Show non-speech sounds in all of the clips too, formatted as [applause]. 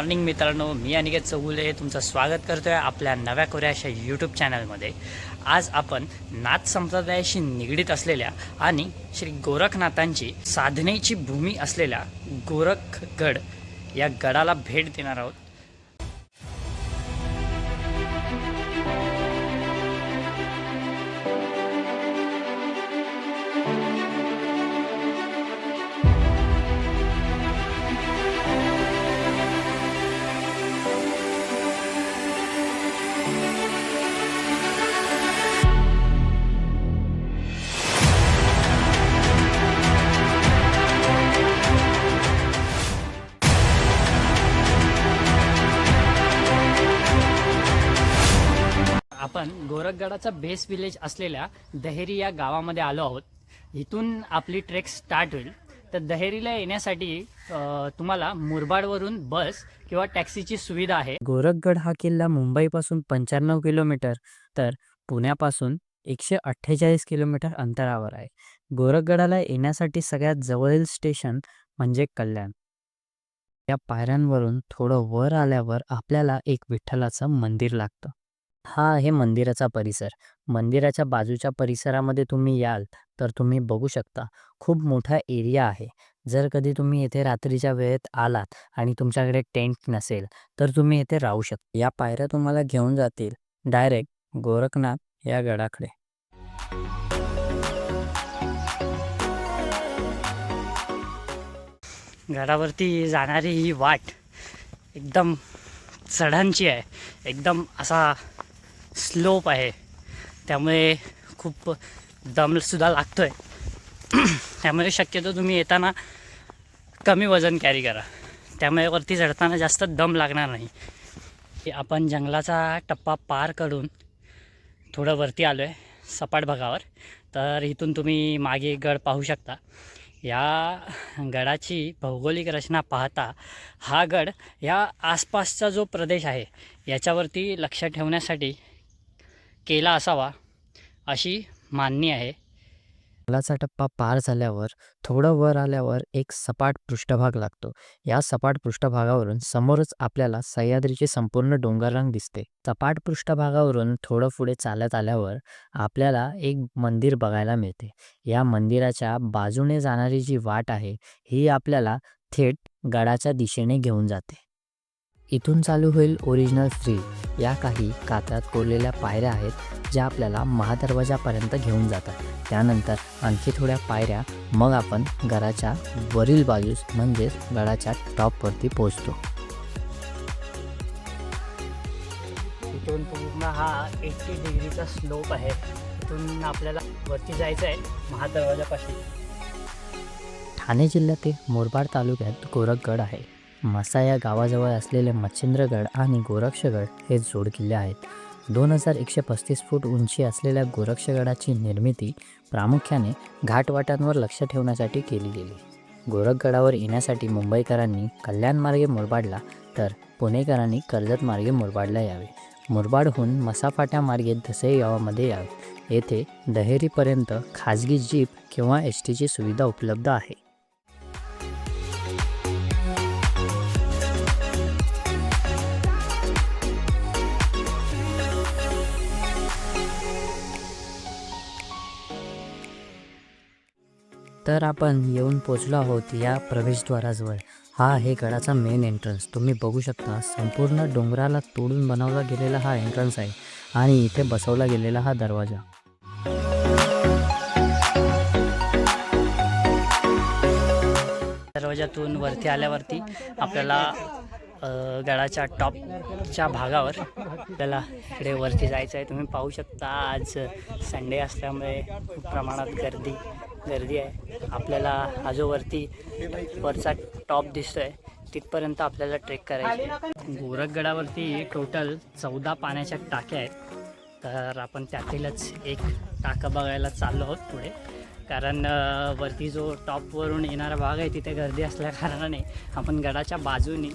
Morning मित्रांनो मी अनिकेत चौगुले तुमचं स्वागत करतोय आपल्या नव्या कोऱ्याच्या यूट्यूब चॅनलमध्ये आज आपण नाथ संप्रदायाशी निगडीत असलेल्या आणि श्री गोरखनाथांची साधनेची भूमी असलेल्या गोरखगड या गडाला भेट देणार आहोत. आपण बेस विलेज असलेल्या दहेरी या गावामध्ये आलो आहोत. इथून आपली ट्रेक स्टार्ट होईल. तर दहेरीला येण्यासाठी तुम्हाला मुरबाडवरून बस किंवा टॅक्सीची सुविधा आहे. गोरखगड हा किल्ला मुंबईपासून पंच्याण्णव किलोमीटर तर पुण्यापासून एकशे अठ्ठेचाळीस किलोमीटर अंतरावर आहे. गोरखगडाला येण्यासाठी सगळ्यात जवळील स्टेशन म्हणजे कल्याण. या पायऱ्यांवरून थोडं वर आल्यावर आपल्याला एक विठ्ठलाचं मंदिर लागतं. हा आहे मंदिराचा परिसर. मंदिराच्या बाजूच्या परिसरामध्ये तुम्ही याल तर तुम्ही बघू शकता. खूप मोठा एरिया आहे. जर कधी तुम्ही येथे रात्रीच्या वेळेत आलात आणि तुमच्याकडे टेंट नसेल तर तुम्ही येथे राहू शकता या पायऱ्या तुम्हाला घेऊन जातील डायरेक्ट गोरखनाथ या गडाकडे. गडावरती जाणारी ही वाट एकदम चढांची आहे. एकदम असा स्लोप आहे. त्यामुळे खूप दमसुद्धा लागतो आहे त्यामुळे शक्यतो तुम्ही येताना कमी वजन कॅरी करा. त्यामुळे वरती चढताना जास्त दम लागणार नाही. की आपण जंगलाचा टप्पा पार करून थोडं वरती आलो आहे सपाट भागावर. तर इथून तुम्ही मागे गड पाहू शकता. या गडाची भौगोलिक रचना पाहता हा गड या आसपासचा जो प्रदेश आहे याच्यावरती लक्ष ठेवण्यासाठी केला असावा अशी मान्य आहे. जंगलाचा टप्पा पार झाल्यावर थोडं वर आल्यावर एक सपाट पृष्ठभाग लागतो. या सपाट पृष्ठभागावरून समोरच आपल्याला सह्याद्रीचे संपूर्ण डोंगररांग दिसते. सपाट पृष्ठभागावरून थोडं पुढे चालत आल्यावर आपल्याला एक मंदिर बघायला मिळते. या मंदिराच्या बाजूने जाणारी जी वाट आहे ही आपल्याला थेट गडाच्या दिशेने घेऊन जाते. इथून चालू होईल ओरिजिनल थ्री या काही कात्रात कोरलेल्या पायऱ्या आहेत ज्या आपल्याला महादरवाजापर्यंत घेऊन जातात. त्यानंतर आणखी थोड्या पायऱ्या मग आपण गडाच्या वरील बाजूस म्हणजेच गडाच्या टॉपवरती पोहोचतो. इथून पूर्ण हा एट्टी डिग्रीचा स्लोप आहे. इथून आपल्याला वरती जायचं आहे महादरवाजापाशी. ठाणे जिल्ह्यातील मुरबाड तालुक्यात गोरखगड आहे. मसा या गावाजवळ असलेले मच्छिंद्रगड आणि गोरक्षगड हे जोड किल्ले आहेत. दोन हजार एकशे पस्तीस फूट उंची असलेल्या गोरक्षगडाची निर्मिती प्रामुख्याने घाटवाटांवर लक्ष ठेवण्यासाठी केली गेली. गोरखगडावर येण्यासाठी मुंबईकरांनी कल्याणमार्गे मुरबाडला तर पुणेकरांनी कर्जत मार्गे मुरबाडला यावे. मुरबाडहून मसाफाट्या मार्गे गावामध्ये यावे. येथे दहेरीपर्यंत खाजगी जीप किंवा एस टीची सुविधा उपलब्ध आहे. तर आपण येऊन पोचलो आहोत या प्रवेशद्वाराजवळ. हा आहे गडाचा मेन एंट्रन्स तुम्ही बघू शकता संपूर्ण डोंगराला तोडून बनवला गेलेला हा एंट्रन्स आहे आणि इथे बसवला गेलेला हा दरवाजा. दरवाजातून वरती आल्यावरती आपल्याला गडाच्या टॉपच्या भागावर आपल्याला इकडे वरती जायचं आहे तुम्ही पाहू शकता आज संडे असल्यामुळे खूप प्रमाणात गर्दी गर्दी आहे. आपल्याला हा जो वरती वरचा टॉप दिसतोय. तिथपर्यंत आपल्याला ट्रेक करायची गोरखगडावरती टोटल चौदा पाण्याच्या टाक्या आहेत. तर आपण त्यातीलच एक टाकं बघायला चाललो आहोत पुढे. कारण वरती जो टॉपवरून येणारा भाग आहे तिथे गर्दी असल्या कारणाने आपण गडाच्या बाजूनी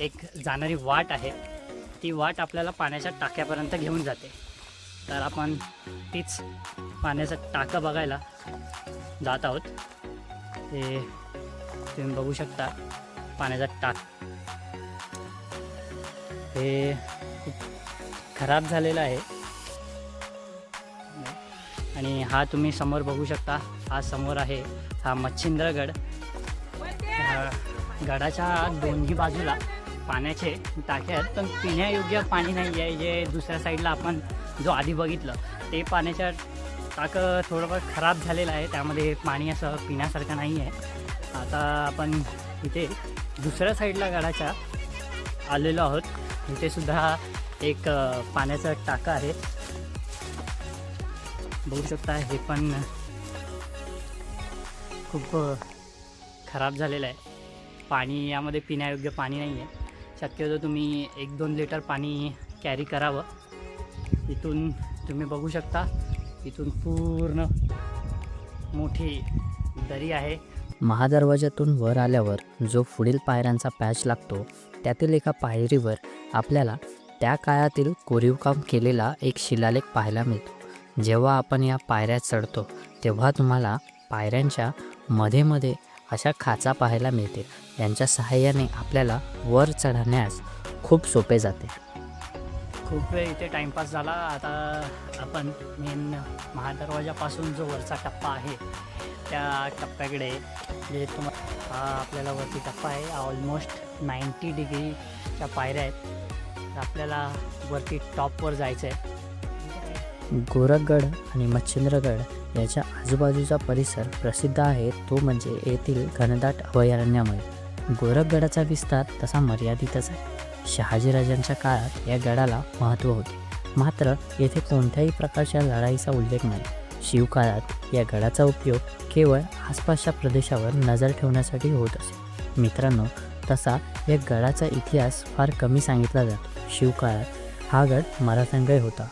एक जाणारी वाट आहे. ती वाट आपल्याला पाण्याच्या टाक्यापर्यंत घेऊन जाते. तर आपण तीच पाण्याचं टाकं बघायला जात आहोत. ते तुम्ही बघू शकता पाण्याचा टाक. हे खूप खराब झालेलं आहे. आणि हा तुम्ही समोर बघू शकता हा समोर आहे हा मच्छिंद्रगड. गडाच्या दोन्ही बाजूला पाण्याचे टाके आहेत पण पिण्यायोग्य पाणी नाही आहे जे दुसऱ्या साईडला आपण जो आधी बघितलं ते पाण्याच्या टाकं थोडंफार खराब झालेलं आहे त्यामध्ये पाणी असं पिण्यासारखं नाही आहे. आता आपण इथे दुसऱ्या साईडला गडाच्या आलेलो आहोत. इथे सुद्धा एक पाण्याचा पाण्याचं टाकं आहे. बघू शकता हे पण खूप खराब झालेलं आहे. पाणी यामध्ये पिण्यायोग्य पाणी नाही आहे. शक्यतो तुम्ही एक दोन लिटर पाणी कॅरी करावं. इथून तुम्ही बघू शकता इथून पूर्ण मोठी दरी आहे. महादरवाजातून वर आल्यावर जो पुढील पायऱ्यांचा पॅच लागतो त्यातील एका पायरीवर आपल्याला त्या काळातील कोरीवकाम केलेला एक शिलालेख पाहायला मिळतो. जेव्हा आपण या पायऱ्या चढतो तेव्हा तुम्हाला पायऱ्यांच्या मध्ये मध्ये अशा खाचा पाहायला मिळतील. यांच्या सहाय्याने आपल्याला वर चढण्यास खूप सोपे जाते. खूप वेळ इथे टाईमपास झाला. आता आपण मेन महादरवाजापासून जो वरचा टप्पा आहे त्या टप्प्याकडे जे तुम्हाला हा आपल्याला वरती टप्पा आहे. ऑलमोस्ट नाईंटी डिग्रीच्या पायऱ्या आहेत. तर आपल्याला वरती टॉपवर जायचं आहे गोरखगड आणि मच्छिंद्रगड याच्या आजूबाजूचा परिसर प्रसिद्ध आहे. तो म्हणजे येथील घनदाट अभयारण्यामुळे. गोरखगडाचा विस्तार तसा मर्यादितच आहे. शहाजीराजांच्या काळात या गडाला महत्त्व होते. मात्र येथे कोणत्याही प्रकारच्या लढाईचा उल्लेख नाही. शिवकाळात या गडाचा उपयोग केवळ आसपासच्या प्रदेशावर नजर ठेवण्यासाठी होत असे. मित्रांनो तसा या गडाचा इतिहास फार कमी सांगितला जातो. शिवकाळात हा गड मराठ्यांकडे होता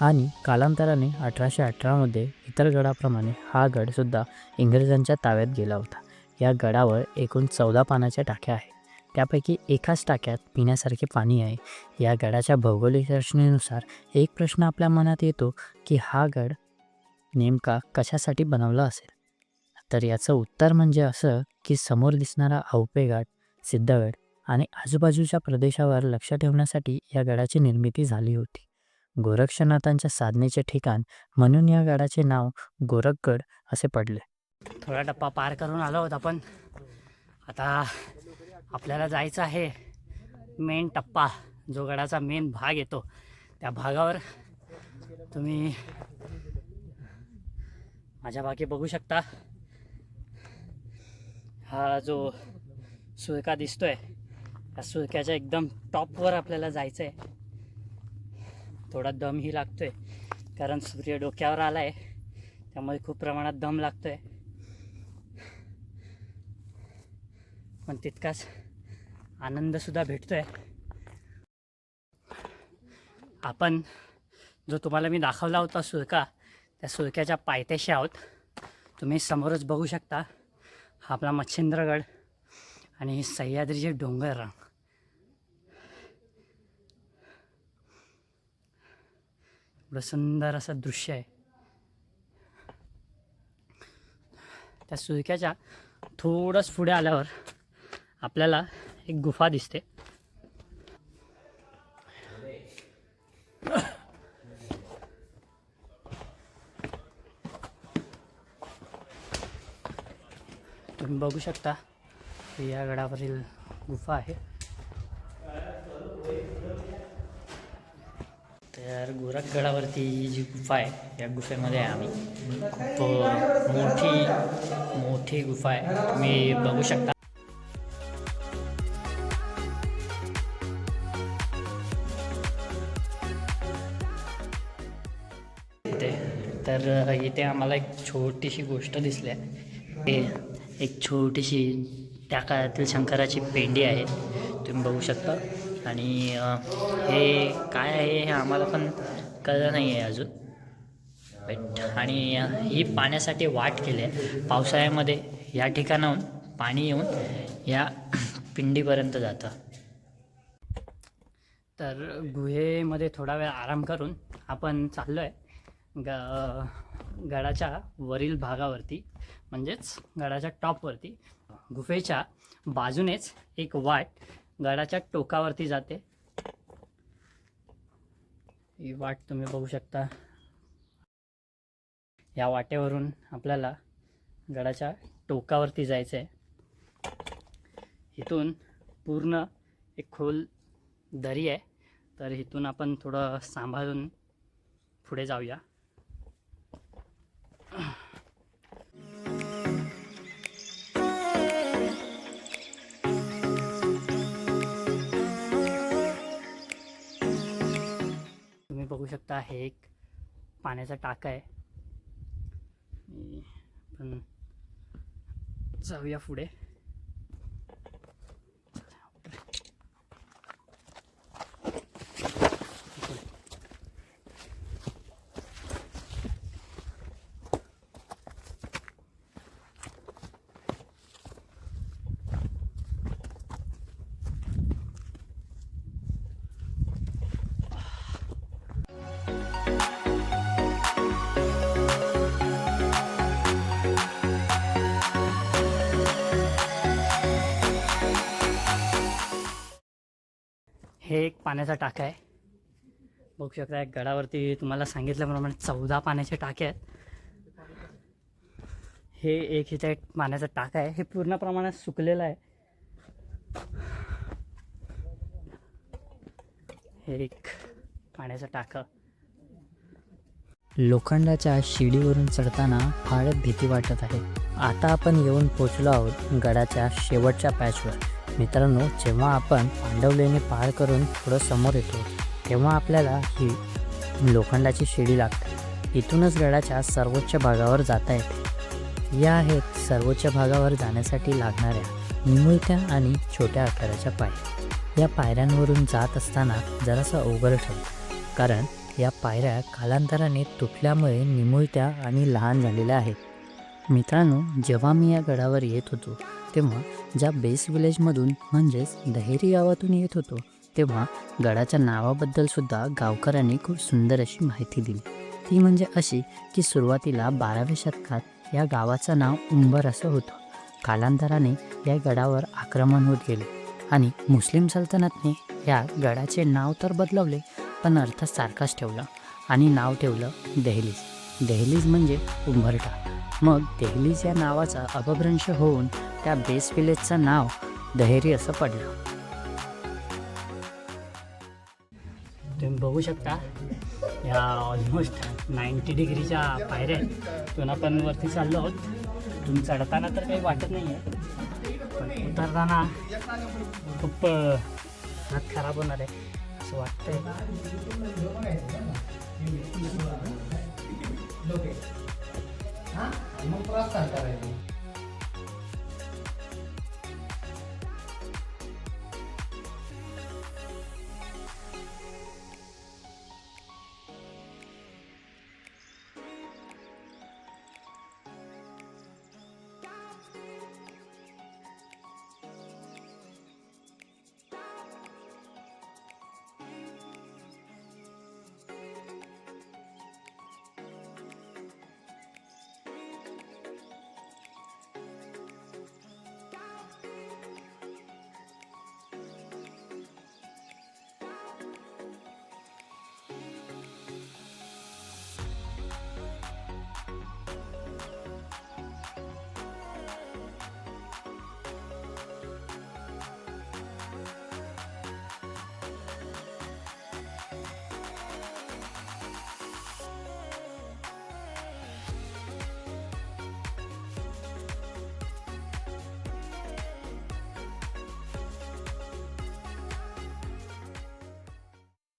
आणि कालांतराने अठराशे अठरामध्ये इतर गडाप्रमाणे हा गडसुद्धा इंग्रजांच्या ताब्यात गेला होता. या गडावर एकूण चौदा पानाच्या टाक्या आहेत. त्यापैकी एकाच टाक्यात पिण्यासारखे पाणी आहे. या गडाच्या भौगोलिक रचनेनुसार एक प्रश्न आपल्या मनात येतो की हा गड नेमका कशासाठी बनवला असेल? तर याचं उत्तर म्हणजे असं की समोर दिसणारा औपे सिद्धगड आणि आजूबाजूच्या प्रदेशावर लक्ष ठेवण्यासाठी या गडाची निर्मिती झाली होती. गोरक्षनाथांच्या साधनेचे ठिकाण म्हणून या गडाचे नाव गोरखगड असे पडले. थोडा टप्पा पार करून आलो आहोत आपण. आता आपल्याला जायचं आहे. मेन टप्पा जो गडाचा मेन भाग येतो. त्या भागावर तुम्ही माझ्या बाकी बघू शकता. हा जो सुळका दिसतोय त्या सुळक्याच्या एकदम टॉपवर आपल्याला जायचं आहे थोडा दमही लागतोय कारण सूर्य डोक्यावर आला आहे त्यामुळे खूप प्रमाणात दम लागतोय. पण तितकाच आनंदसुद्धा भेटतो आहे आपण जो तुम्हाला मी दाखवला होता सुळका त्या सुळक्याच्या पायथ्याशी आहोत. तुम्ही समोरच बघू शकता. हा आपला मच्छिंद्रगड आणि सह्याद्रीचे डोंगर रांग. एवढं सुंदर असं दृश्य आहे. त्या सुळक्याच्या थोडंच पुढे आल्यावर आपल्याला एक गुफा दिसते. तुम्ही बघू शकता या गडावरील गुफा आहे. तर गोरखगडावरती गडावरती जी गुफा आहे या गुफेमध्ये आहे आम्ही खूप मोठी मोठी गुफा आहे. तुम्ही बघू शकता. तर इथे आम्हाला एक छोटीशी गोष्ट दिसली आहे. ते एक छोटीशी त्या काळातील शंकराची पेंडी आहे. तुम्ही बघू शकता. आणि हे काय आहे हे आम्हाला पण कळलं नाही आहे अजून. बट आणि ही पाण्यासाठी वाट केली आहे. पावसाळ्यामध्ये या ठिकाणाहून पाणी येऊन या [clears throat] पिंडीपर्यंत जातं. तर गुहेमध्ये थोडा वेळ आराम करून आपण चाललो आहे ग गडाच्या वरील भागावरती म्हणजेच गडाच्या टॉपवरती गुफेच्या बाजूनेच एक वाट गडाच्या टोकावरती जाते. ही वाट तुम्ही बघू शकता. या वाटेवरून आपल्याला गडाच्या टोकावरती जायचं आहे इथून पूर्ण एक खोल दरी आहे. तर इथून आपण थोडं सांभाळून पुढे जाऊया. बघू शकता. हे एक पाण्याचा टाका आहे. पण आपण जाऊया पुढे. हे एक पाण्याचा टाका आहे. बघू शकता गडावरती तुम्हाला सांगितल्याप्रमाणे चौदा पाण्याचे टाके आहेत. हे एक इथे एक पाण्याचा टाका आहे. हे पूर्ण प्रमाणात सुकलेलं आहे. हे एक पाण्याचा टाकं. लोखंडाच्या शिडीवरून चढताना फारच भीती वाटत आहे. आता आपण येऊन पोचलो आहोत गडाच्या शेवटच्या पॅचवर. मित्रांनो जेव्हा आपण पांडवलेणी पार करून थोडं समोर येतो तेव्हा आपल्याला ही लोखंडाची शिडी लागते. इथूनच गडाच्या सर्वोच्च भागावर जाता येते. या आहेत सर्वोच्च भागावर जाण्यासाठी लागणाऱ्या निमुळत्या आणि छोट्या आकाराच्या पायऱ्या. या पायऱ्यांवरून जात असताना जरासं अवघड ठरतं कारण या पायऱ्या कालांतराने तुटल्यामुळे निमुळत्या आणि लहान झालेल्या आहेत. मित्रांनो जेव्हा मी या गडावर येत होतो तेव्हा ज्या बेस विलेजमधून म्हणजेच दहेरी गावातून येत होतो तेव्हा गडाच्या नावाबद्दल सुद्धा गावकऱ्यांनी खूप सुंदर अशी माहिती दिली. ती म्हणजे अशी की सुरुवातीला बाराव्या शतकात या गावाचं नाव उंबर असं होतं. कालांतराने या गडावर आक्रमण होत गेले आणि मुस्लिम सल्तनतने या गडाचे नाव तर बदलवले पण अर्थ सारखाच ठेवला आणि नाव ठेवलं देहलीज. देहलीज म्हणजे उंबरठा. मग देहलीज या नावाचा अपभ्रंश होऊन त्या बेस विलेजचं नाव दहेरी असं पडलं. तुम्ही बघू शकता या ऑलमोस्ट नाईंटी डिग्रीच्या पायऱ्या आहेत. आपण वरती चाललो आहोत. तिथून चढताना तर काही वाटत नाही आहे पण उतरताना खूप हात खराब होणार आहे असं वाटतंय.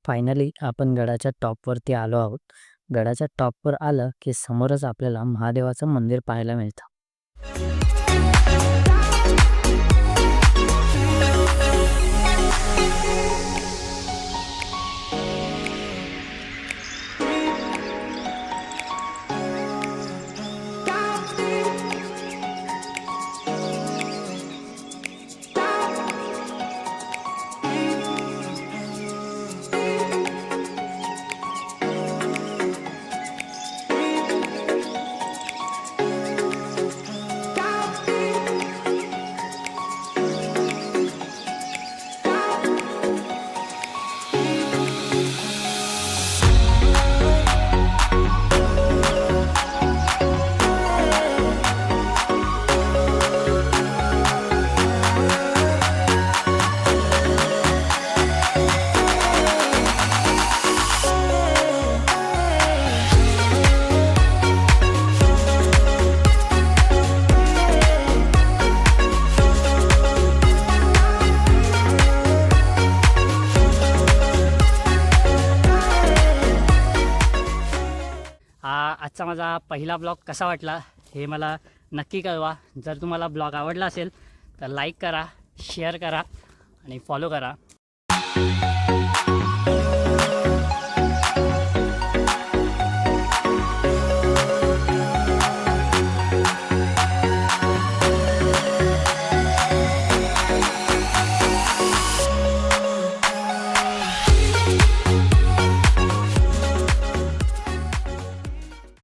फायनली आपण गडाच्या टॉपवरती आलो आहोत. गडाच्या टॉपवर आलं की समोरच आपल्याला महादेवाचं मंदिर पाहायला मिळतं. आजचा माझा पहिला ब्लॉग कसा वाटला हे मला नक्की कळवा. जर तुम्हाला ब्लॉग आवडला असेल तर लाईक करा शेअर करा आणि फॉलो करा.